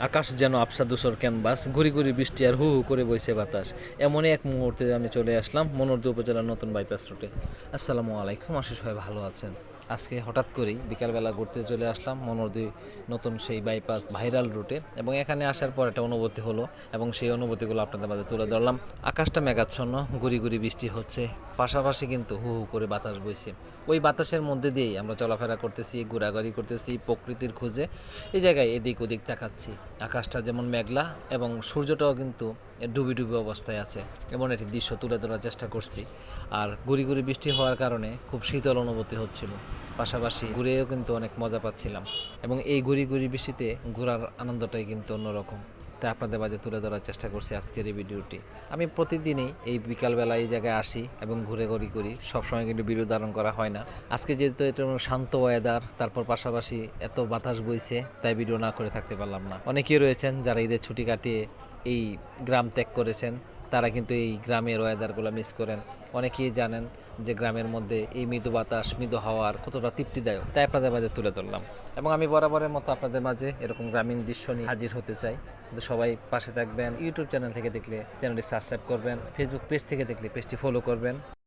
আকাশ যেন আফসা দুসর ক্যানভাস, ঘুরি ঘুরি বৃষ্টি আর হু হু করে বইছে বাতাস। এমনই এক মুহূর্তে আমি চলে আসলাম মনোরদী উপজেলার নতুন বাইপাস রুটে। আসসালামু আলাইকুম আশিস ভাই ভালো আছেন। আজকে হঠাৎ করেই বিকালবেলা ঘুরতে চলে আসলাম মনোরদী নতুন সেই বাইপাস ভাইরাল রুটে এবং এখানে আসার পর একটা অনুভূতি হলো এবং সেই অনুভূতিগুলো আপনাদের মাঝে তুলে ধরলাম। আকাশটা মেঘাচ্ছন্ন, গুড়ি গুড়ি বৃষ্টি হচ্ছে, পাশাপাশি কিন্তু হু হু করে বাতাস বইছে। ওই বাতাসের মধ্যে দিয়েই আমরা চলাফেরা করতেছি, ঘোরাঘুরি করতেছি, প্রকৃতির খোঁজে। এই জায়গায় এদিক ওদিক তাকাচ্ছি। আকাশটা যেমন মেঘলা এবং সূর্যটাও কিন্তু ডুবি ডুবি অবস্থায় আছে এমন একটি দৃশ্য তুলে ধরার চেষ্টা করছি। আর গুড়ি গুড়ি বৃষ্টি হওয়ার কারণে খুব শীতল অনুভূতি হচ্ছিল। পাশাপাশি ঘুরেও কিন্তু অনেক মজা পাচ্ছিলাম। এবং এই ঘুরি ঘুরি বৃষ্টিতে ঘোরার আনন্দটাই কিন্তু অন্যরকম। তাই আপনাদের মাঝে তুলে ধরার চেষ্টা করছি আজকের এই ভিডিওটি। আমি প্রতিদিনই এই বিকালবেলা এই জায়গায় আসি এবং ঘুরে ঘুরি করি। সবসময় কিন্তু ভিডিও ধারণ করা হয় না। আজকে যেহেতু এটা শান্ত ওয়েদার তারপর পাশাপাশি এত বাতাস বইছে, তাই ভিডিও না করে থাকতে পারলাম না। অনেকেই রয়েছেন যারা ঈদের ছুটি কাটিয়ে এই গ্রাম ত্যাগ করেছেন। তারা কিন্তু এই গ্রামের ওয়েদারগুলো মিস করেন। অনেকেই জানেন যে গ্রামের মধ্যে এই মৃদু বাতাস, মৃদু হাওয়ার কতটা তৃপ্তিদায়ক, তাই আপনাদের মাঝে তুলে ধরলাম। এবং আমি বরাবরের মতো আপনাদের মাঝে এরকম গ্রামীণ দৃশ্য নিয়ে হাজির হতে চাই। তো সবাই পাশে থাকবেন, ইউটিউব চ্যানেল থেকে দেখলে চ্যানেলটি সাবস্ক্রাইব করবেন ফেসবুক পেজ থেকে দেখলে পেজটি ফলো করবেন।